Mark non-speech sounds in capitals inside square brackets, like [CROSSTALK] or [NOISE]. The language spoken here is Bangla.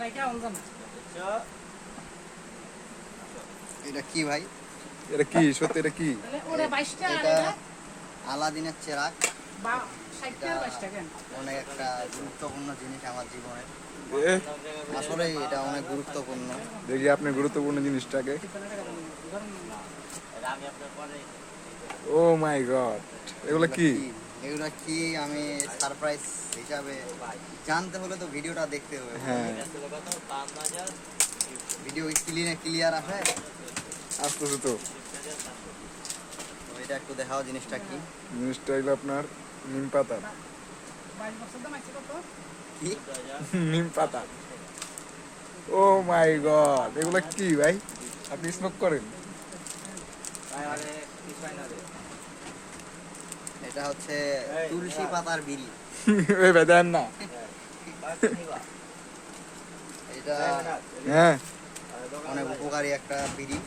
রাইকা অঞ্জনা এটা কি ভাই? এটা কি? সত্যি এটা কি? ওরে এটা আলাদিনের চেরাক। বা অনেক একটা গুরুত্বপূর্ণ জিনিস আমার জীবনের এ, আসলে এটা অনেক গুরুত্বপূর্ণ। দেখি আপনি গুরুত্বপূর্ণ জিনিসটাকে। Oh my god. এগুলো কি? এগুলা কি আমি সারপ্রাইজ হিসাবে জানতে হলে তো ভিডিওটা দেখতে হবে। হ্যাঁ। ভিডিও ক্লিয়ার ক্লিয়ার আসে আসতেছে তো। তো এটা একটু দেখাও জিনিসটা কি। জিনিসটা হলো আপনার নিম পাতা। আছে কি? নিম পাতা। ও মাই গড এগুলো কি ভাই? আপনি স্মোক করেন? এটা হচ্ছে তুলসী পাতার বিড়ি। [LAUGHS] ওই দেন না। এটা হ্যাঁ। অনেক উপকারী একটা বিড়ি।